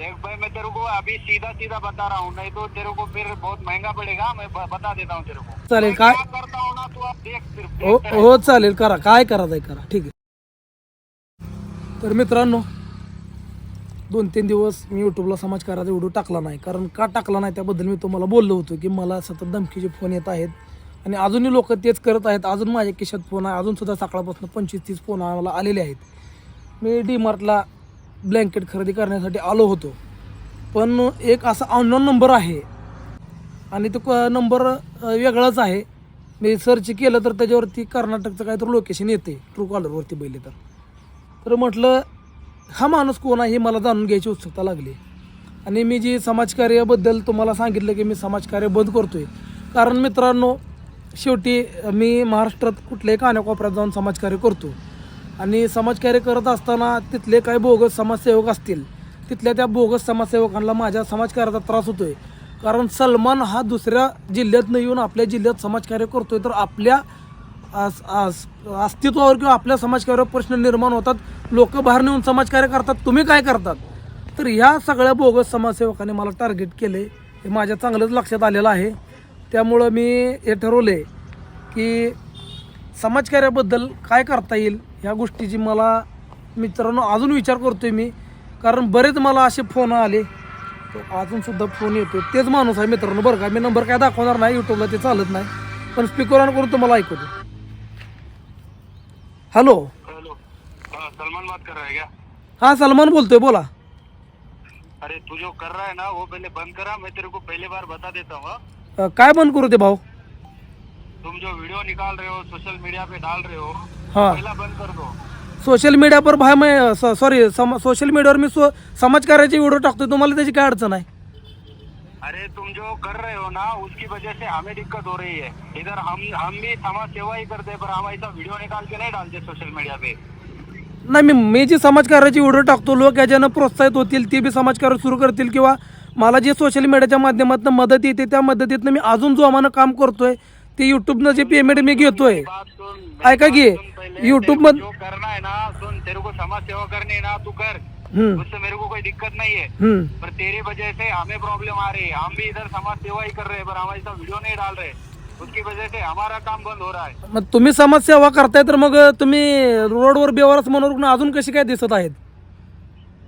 देख भाई मैं तेरे को अभी सीधा सीधा बता रहा हूँ नहीं तो तेरे को फिर बहुत महंगा पड़ेगा मैं बता देता हूँ तेरे को चालेल काय क्या करता हूँ ना तू अब देख सिर्फ हो रह। हो चालेल करा काय करायचं आहे करा ठीक आहे तर मित्रांनो दोन तीन दिवस मी यूट्यूबला समाजकाराचा व्हिडिओ टाकला नाही कारण का टाकला नाही त्याबद्दल मी तुम्हाला बोललो होतो की मला सतत धमकीचे फोन येत आहेत आणि अजूनही लोक तेच करत आहेत अजून माझ्या खिशात फोन आहे अजून सुद्धा सकाळपासून पंचवीस तीस फोन आम्हाला आलेले आहेत मी डी मार्टला ब्लँकेट खरेदी करण्यासाठी आलो होतो. पण एक असा ऑनलाईन नंबर आहे. आणि तो क- नंबर वेगळाच आहे. मी सर्च केलं तर त्याच्यावरती कर्नाटकचं काहीतरी लोकेशन येते. ट्रू कॉलरवरती बैले तर. तर म्हटलं हा माणूस कोण आहे हे मला जाणून घ्यायची उत्सुकता लागली. आणि मी जी समाजकार्याबद्दल तुम्हाला सांगितलं की मी समाजकार्य बंद आहे कारण मित्रांनो शेवटी मी महाराष्ट्रात कुठल्याही कानाकोपऱ्यात जाऊन समाजकार्य करतो. आणि समाजकार्य करत असताना तिथले काही बोगस समाजसेवक असतील तिथल्या त्या बोगस समाजसेवकांना माझ्या समाजकार्याचा त्रास होतो आहे कारण सलमान हा दुसऱ्या जिल्ह्यातनं येऊन आपल्या जिल्ह्यात समाजकार्य करतो आहे तर आपल्या आस- अस्तित्वावर किंवा आपल्या समाजकार्यावर प्रश्न निर्माण होतात. लोक बाहेर नेऊन समाजकार्य करतात तुम्ही काय करतात? तर ह्या सगळ्या बोगस समाजसेवकांनी मला टार्गेट केले. हे माझ्या चांगलंच लक्षात आलेलं आहे. त्यामुळं मी हे ठरवले की समाजकार्याबद्दल काय करता येईल ह्या गोष्टीची मला मित्रांनो अजून विचार करतोय मी. कारण बरेच मला असे फोन आले. तो अजून सुद्धा फोन येतो तेच माणूस आहे मित्रांनो बरं का. मी नंबर काय दाखवणार नाही युट्यूबला ते चालत नाही. पण स्पीकर ऑन करून तुम्हाला ऐकवतो. हॅलो हेलो हाँ सलमान बात कर रहा है क्या? हां सलमान बोलतोय बोला. अरे तू जो कर रहा है ना वो पहले बंद करा. मैं तेरे को पहले बार बता देता हूँ काय बंद करू ते भाऊ? तुम जो वीडियो निकाल रहे हो सोशल मीडिया पे डाल रहे हो हां। पहला बंद कर दो। सोशल मीडिया पर भाई मैं सॉरी सोशल मीडियावर मी सो समाजकार्याचे व्हिडिओ टाकतोय तुम्हाला त्याची काय अडचण आहे? अरे तुम जो कर रहे हो ना उसकी वजह से हमें दिक्कत हो रही है। इधर हम हम भी समाज सेवा ही करते पर हम ऐसा वीडियो निकाल के नहीं डालते सोशल मीडिया पे। नाही मी मी जी समाजकार्याची व्हिडिओ टाकतो लोक याच्यानं प्रोत्साहित होतील ते बी समाजकार्य सुरू करतील किंवा मला जे सोशल मीडियाच्या माध्यमातून मदत येते त्या मदतीतनं मी अजून जो आम्हाला काम करतोय ते युट्यूबनं जे पेमेंट मी घेतोय. ऐका की YouTube में मध- जो करना है ना सुन तेरे को समाज सेवा करनी है ना तू कर. हम्म, उससे मेरे को कोई दिक्कत नहीं है. हम्म. पर तेरी वजह से हमें प्रॉब्लम आ रही है. हम भी इधर समाज सेवा ही कर रहे हैं पर हम ऐसा वीडियो नहीं डाल रहे. उसकी वजह से हमारा काम बंद हो रहा है. मग तुम्ही समाजसेवा करताय तर मग तुम्ही रोडवर बेवारस म्हणून अजून कशी काय दिसत आहेत?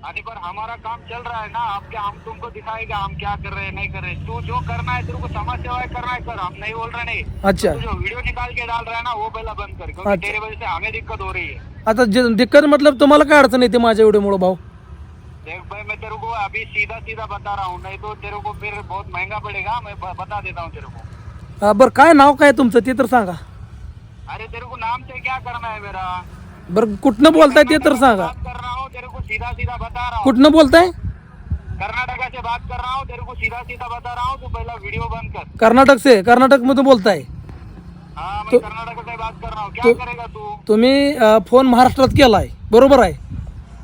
अरे पर हमारा काम चल रहा है ना आप क्या हम तुमको दिखाएगा हम क्या कर रहे हैं नहीं कर रहे तू जो करना है तेरे को समाज सेवा करना है कर हम नहीं बोल रहे नहीं। अच्छा। तू जो वीडियो निकाल के डाल रहा है ना वो पहला बंद कर क्योंकि। तेरी वजह से हमें दिक्कत हो रही है। आता जे दिक्कत मतलब तुम्हाला काय अडचण येते माझ्या व्हिडिओमुळे भाऊ? देख भाई मैं तेरे को अभी सीधा सीधा बता रहा हूँ नहीं तो तेरे को फिर बहुत महंगा पड़ेगा मैं ब- बता देता हूँ तेरे को। बरं काय नाव काय तुमचं ते तर सांगा. अरे तेरे को नाम से क्या करना है मेरा? बरं कुठनं बोलताय ते तर सांगा. बात कर सीधा सीधा बता रहा हूँ। कुठनं बोलताय कर्नाटका से बात कर रहा हूँ तेरे को सीधा सीधा बता रहा हूँ तू पहला वीडियो बंद कर। कर्नाटक से? कर्नाटक मधून बोलताय हाँ। मैं कर्नाटक से बात कर रहा हूँ। क्या करेगा तू? तुम्ही अ, फोन महाराष्ट्रात केलाय. बरोबर आहे.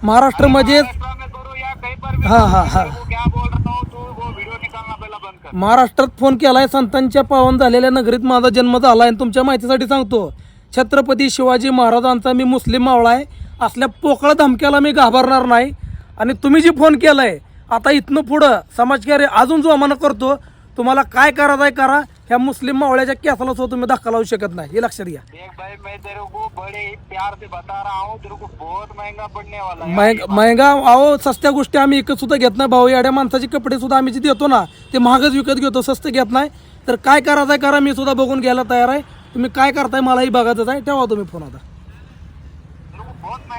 महाराष्ट्र म्हणजे महाराष्ट्र में करो या कहीं पर भी हाँ, हाँ, करो, हाँ। तेरे को क्या बोल रहा हूँ तू वो वीडियो निकालना पहला बंद कर। महाराष्ट्रात फोन केलाय संतांच्या पावन झालेल्या नगरीत माझा जन्म झाला आणि तुमच्या माहितीसाठी सांगतो छत्रपती शिवाजी महाराजांचा मी मुस्लिम मावळा आहे. असल्या पोकळ धमक्याला मी घाबरणार नाही. आणि तुम्ही जी फोन केलाय आता इथनं पुढं समाजकार्य अजून जो आम्हाला करतो. तुम्हाला काय करायचं आहे करा. ह्या मुस्लिम मावळ्याच्या केसाला सुद्धा तुम्ही धक्का लावू शकत नाही. हे लक्षात घ्या. देख भाई मैं तेरे को बड़े ही प्यार से बता रहा हूँ तेरे को बहुत महंगा पड़ने वाला है। महंग महंगा अहो सस्त्या गोष्टी आम्ही विकत सुद्धा घेत नाही भाऊ. येड्या माणसाचे कपडे सुद्धा आम्ही जे देतो ना ते महागच विकत घेतो स्वस्त घेत नाही. तर काय करायचं आहे करा मी सुद्धा बघून घ्यायला तयार आहे. तुम्ही काय करताय मलाही बघायचं आहे. ठेवा तुम्ही फोन आता तेरे को बहुत महंगा पड़ेगा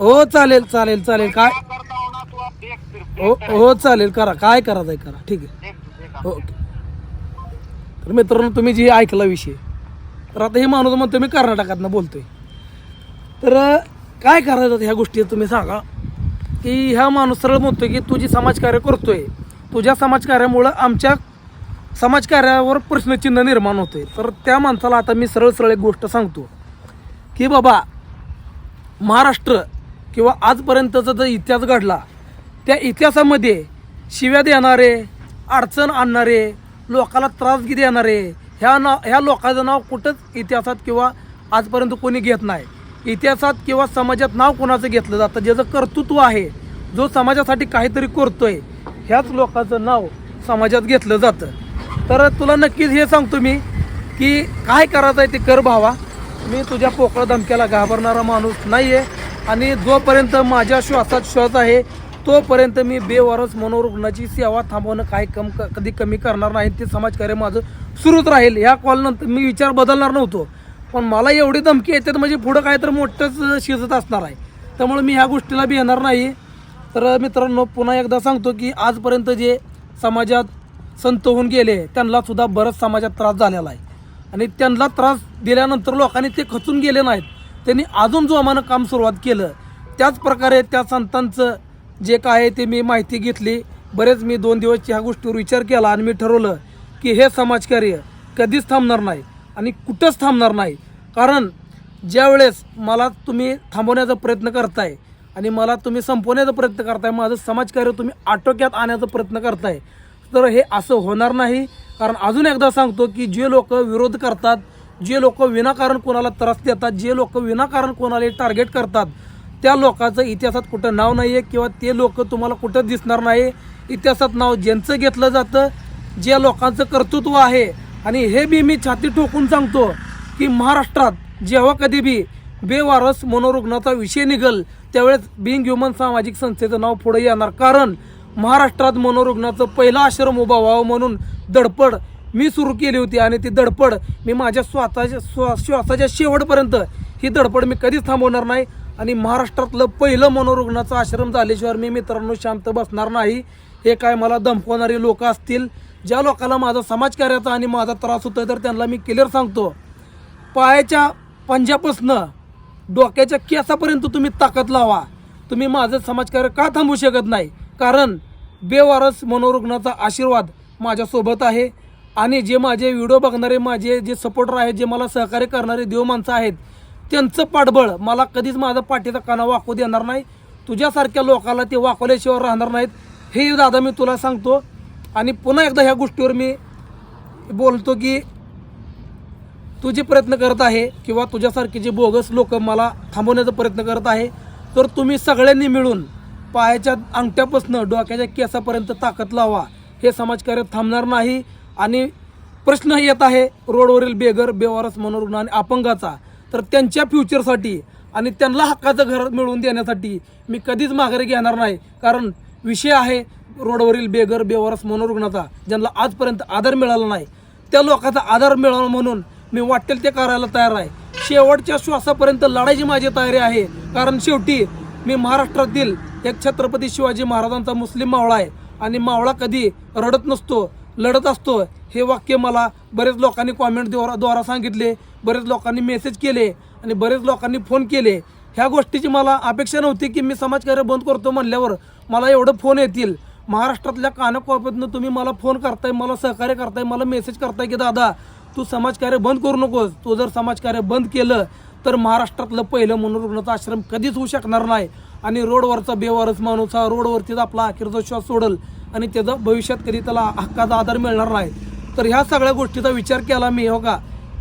हो चालेल चालेल चालेल. काय? हूँ हो हो. चालेल करा. काय करायचं आहे करा. ठीक आहे. देख ओके. तर मित्रांनो तुम्ही जे ऐकला विषय तर आता हे माणूस म्हणतो मी कर्नाटकातनं बोलतोय. तर काय करायचं ह्या गोष्टी तुम्ही सांगा की ह्या माणूस सरळ म्हणतोय की तू जी समाजकार्य करतोय तुझ्या समाजकार्यामुळं आमच्या समाजकार्यावर प्रश्नचिन्ह निर्माण होते तर त्या माणसाला आता मी सरळ सरळ एक गोष्ट सांगतो की बाबा महाराष्ट्र किंवा आजपर्यंतचा जो इतिहास घडला त्या इतिहासामध्ये शिव्या देणारे अडचण आणणारे लोकाला त्रास देणारे ह्या ना ह्या लोकांचं नाव कुठंच इतिहासात किंवा आजपर्यंत कोणी घेत नाही. इतिहासात किंवा समाजात नाव कोणाचं घेतलं जातं? ज्याचं कर्तृत्व आहे जो समाजासाठी काहीतरी करतोय ह्याच लोकांचं नाव समाजात घेतलं जातं. तर तुला नक्कीच हे सांगतो मी की काय करायचं आहे ते कर भावा. मी तुझ्या पोकळ धमक्याला घाबरणारा माणूस नाही आहे आणि जोपर्यंत माझ्या श्वासात श्वास आहे तोपर्यंत मी बेवारस मनोरुग्णाची सेवा थांबवणं काही कम क- कधी कमी करणार नाही ते समाजकार्य माझं सुरूच राहील. ह्या कॉलनंतर मी विचार बदलणार नव्हतो. पण मला एवढी धमकी येते तर म्हणजे पुढं काय तर मोठंच शिजत असणार आहे. त्यामुळे मी ह्या गोष्टीला बी येणार नाही. तर मित्रांनो पुन्हा एकदा सांगतो की आजपर्यंत जे समाजात संत होऊन गेले त्यांनासुद्धा बरंच समाजात त्रास झालेला आहे. आणि त्यांना त्रास दिल्यानंतर लोकांनी ते खचून गेले नाहीत. त्यांनी अजून जोमानं काम सुरुवात केलं त्याच प्रकारे त्या संतांचं जे काय आहे ते मी माहिती घेतली. बरेच मी दोन दिवस ह्या गोष्टीवर विचार केला आणि मी ठरवलं की हे समाजकार्य कधीच थांबणार नाही आणि कुठंच थांबणार नाही. कारण ज्यावेळेस मला तुम्ही थांबवण्याचा प्रयत्न करताय आणि मला तुम्ही संपवण्याचा प्रयत्न करताय माझं समाजकार्य तुम्ही आटोक्यात आणण्याचा प्रयत्न करताय तर हे असं होणार नाही. कारण अजून एकदा सांगतो की जे लोक विरोध करतात जे लोक विनाकारण कोणाला त्रास देतात जे लोक विनाकारण कोणाला टार्गेट करतात त्या लोकांचं इतिहासात कुठं नाव नाही आहे किंवा ते लोक तुम्हाला कुठं दिसणार नाही. इतिहासात नाव ज्यांचं घेतलं जातं ज्या लोकांचं कर्तृत्व आहे. आणि हे बी मी छाती ठोकून सांगतो की महाराष्ट्रात जेव्हा कधी बी बेवारस मनोरुग्णाचा विषय निघल त्यावेळेस बिंग ह्युमन सामाजिक संस्थेचं नाव पुढे येणार. कारण महाराष्ट्रात मनोरुग्णाचं पहिला आश्रम उभा व्हावं म्हणून धडपड मी सुरू केली होती आणि ती धडपड मी माझ्या स्वतःच्या स्व श्वासाच्या शेवटपर्यंत ही धडपड मी कधीच थांबवणार नाही. आणि महाराष्ट्रातलं पहिलं मनोरुग्णाचं आश्रम झाल्याशिवाय मी मित्रांनो शांत बसणार नाही. हे काय मला दमकवणारी लोक असतील? ज्या लोकांना माझा समाजकार्याचा आणि माझा त्रास होतो तर त्यांना मी क्लिअर सांगतो. पायाच्या पंजापासनं डोक्याच्या केसापर्यंत तुम्ही ताकद लावा. तुम्ही माझं समाजकार्य का थांबवू शकत नाही? कारण बेवारस मनोरुग्णाचा आशीर्वाद माझ्यासोबत आहे. आणि जे माझे व्हिडिओ बघणारे माझे जे सपोर्टर आहेत जे मला सहकार्य करणारे देव माणसं आहेत त्यांचं पाठबळ मला कधीच माझा पाठीचा काना वाकू देणार नाही. तुझ्यासारख्या लोकाला ते वाकवल्याशिवाय राहणार नाहीत. हे दादा मी तुला सांगतो. आणि पुन्हा एकदा ह्या गोष्टीवर मी बोलतो की तू जे प्रयत्न करत आहे किंवा तुझ्यासारखे जे बोगस लोक मला थांबवण्याचा प्रयत्न करत आहे तर तुम्ही सगळ्यांनी मिळून पायाच्या अंगठ्यापासून डोक्याच्या केसापर्यंत ताकद लावा. हे समाजकार्य थांबणार नाही. आणि प्रश्न येत आहे रोडवरील बेघर बेवारस मनोरुग्ण आणि अपंगाचा. तर त्यांच्या फ्युचरसाठी आणि त्यांना हक्काचं घर मिळवून देण्यासाठी मी कधीच माघारी घेणार नाही. कारण विषय आहे रोडवरील बेघर बेवारस मनोरुग्णाचा ज्यांना आजपर्यंत आधार मिळाला नाही. त्या लोकांचा आधार मिळावा म्हणून मी वाटेल ते करायला तयार आहे. शेवटच्या श्वासापर्यंत लढायची माझी तयारी आहे. कारण शेवटी मी महाराष्ट्रातील एक छत्रपती शिवाजी महाराजांचा मुस्लिम मावळा आहे. आणि मावळा कधी रडत नसतो लढत असतो. हे वाक्य मला बरेच लोकांनी कॉमेंट द्वारा द्वारा सांगितले बरेच लोकांनी मेसेज केले आणि बरेच लोकांनी फोन केले. ह्या गोष्टीची मला अपेक्षा नव्हती की मी समाजकार्य बंद करतो म्हणल्यावर मला एवढं फोन येतील. महाराष्ट्रातल्या कानाकोपऱ्यातनं तुम्ही मला फोन करताय मला सहकार्य करताय मला मेसेज करताय की दादा तू समाजकार्य बंद करू नकोस. तू जर समाजकार्य बंद केलं तर महाराष्ट्रातलं पहिलं मनोरुग्णाचा आश्रम कधीच होऊ शकणार नाही. आणि रोडवरचा बेवारस माणूस हा रोडवरतीच आपला अखेरचा श्वास सोडल आणि त्याचा भविष्यात कधी त्याला हक्काचा आधार मिळणार नाही. तर ह्या सगळ्या गोष्टीचा विचार केला मी हो का?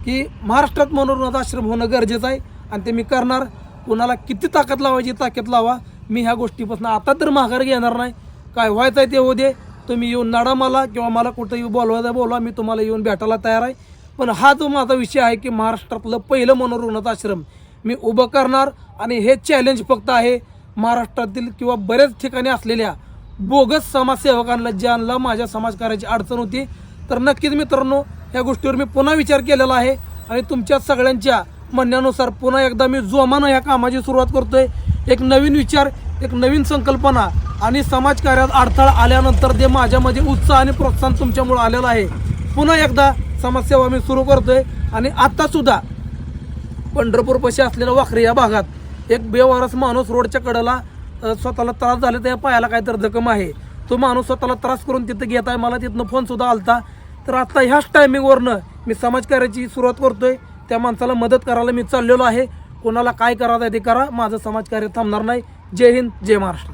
की महाराष्ट्रात मनोरंजन आश्रम होणं गरजेचं आहे आणि ते मी करणार. कुणाला किती ताकद लावायची ताकद लावा. मी ह्या गोष्टीपासून आता तर माघार घेणार नाही. काय व्हायचं आहे ते होऊ दे. तुम्ही येऊन नाडा मला किंवा मला कुठं येऊ बोलवायचं बोलवा. मी तुम्हाला येऊन भेटायला तयार आहे. पण हा जो माझा विषय आहे की महाराष्ट्रातलं पहिलं मनोरुग्णाचं आश्रम मी उभं करणार आणि हे चॅलेंज फक्त आहे. महाराष्ट्रातील किंवा बऱ्याच ठिकाणी असलेल्या बोगस समाजसेवकांना ज्यांना माझ्या समाजकार्याची अडचण होती तर नक्कीच मित्रांनो या गोष्टीवर मी पुन्हा विचार केलेला आहे आणि तुमच्या सगळ्यांच्या म्हणण्यानुसार पुन्हा एकदा मी जोमानं ह्या कामाची सुरुवात करतोय. एक नवीन विचार एक नवीन संकल्पना आणि समाजकार्यात अडथळा आल्यानंतर जे माझ्यामध्ये उत्साह आणि प्रोत्साहन तुमच्यामुळे आलेलं आहे पुन्हा एकदा समाजसेवा मी सुरू करतोय. आणि आत्तासुद्धा पंढरपूरपाशी असलेल्या वाखरे या भागात एक बेवारस माणूस रोडच्या कडेला स्वतःला त्रास झाला त्या पायाला काहीतरी जखम आहे. तो माणूस स्वतःला त्रास करून तिथं घेत आहे. मला तिथनं फोनसुद्धा आलता. तर आता ह्याच टायमिंगवरनं मी समाजकार्याची सुरुवात करतोय. त्या माणसाला मदत करायला मी चाललेलो आहे. कोणाला काय करायचं आहे ते करा. माझं समाजकार्य थांबणार नाही. जय हिंद जय महाराष्ट्र.